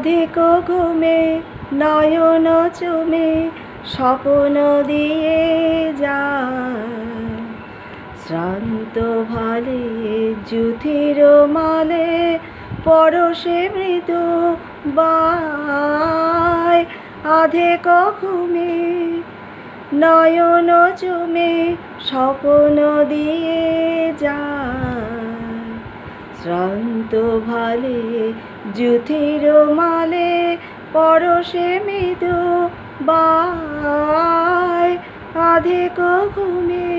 অধিক ঘুমে নয়ন চুমে, স্বপ্ন দিয়ে যায়। শ্রান্ত ভালে যুথির মালে, পরশে মৃদু বায়। আধেক ঘুমে নয়ন চুমে, স্বপ্ন দিয়ে যায়। শ্রান্ত ভালে যুথির মালে পরশে মৃদু বায় আধেক ঘুমে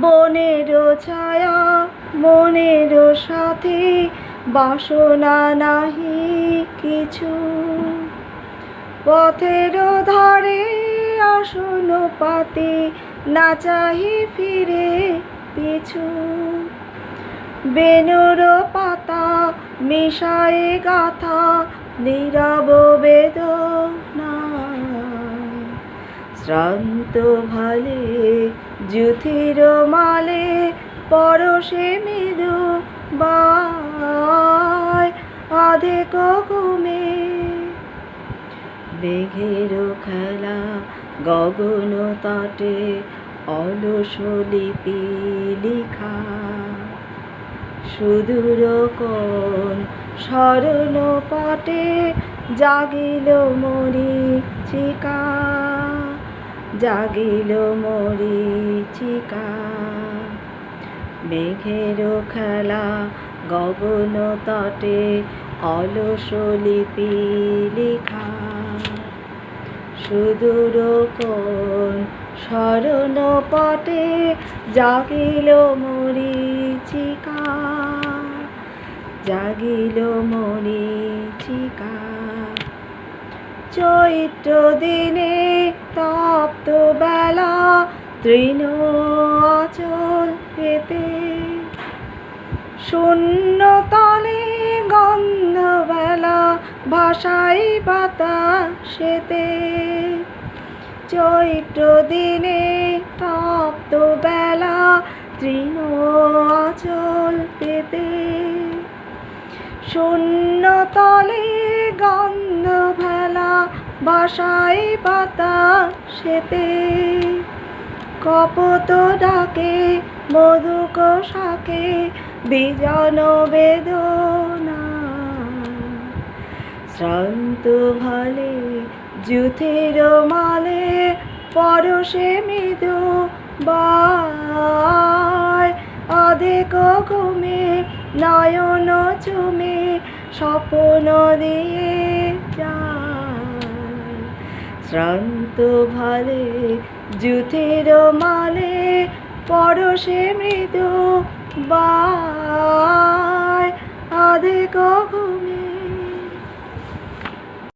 বনের ছায়া, মনের সাথে বাসনা নাহি কিছু। পথের ধারে আসন পাতে না চাহি ফিরে পিছু। বেনুর পাতা মিশায়ে গাথা, নীরব বেদনা শ্রান্ত ভালে যুথির মালে পরশে মৃদু বায়। আধেক ঘুমে মেঘের খেলা গগন তটে, অলস লিপি লিখা। সুদূর কোন স্মরণ পটে জাগিল মরিচিকা, জাগিল মরি মরিচিকা। মেঘের খেলা গগন তটে অলস লিপি লিখা। সুদূর কোন স্মরণ পটে জাগিল মরিচিকা জাগিল মরিচিকা চৈত্র দিনে তপ্ত বেলা তৃণ অচল পেতে শূন্য তলে গন্ধ বেলা ভাষাই বাতাসেতে। চৈত্র দিনে তপ্ত বেলা তৃণ অচল পেতে শূন্য তলে গন্ধ ভেলা ভাষাই বাতাসেতে কপত ডাকে মধুক শাকে বিজন বেদনা। শ্রান্ত ভালে যুথের মালে, পরশে মৃদু বায়। অধেক ঘুমে নয়ন চুমে স্বপ্ন দিয়ে শ্রান্ত ভালে যুথের মালে পরশে মৃদু বা আধে ঘুমে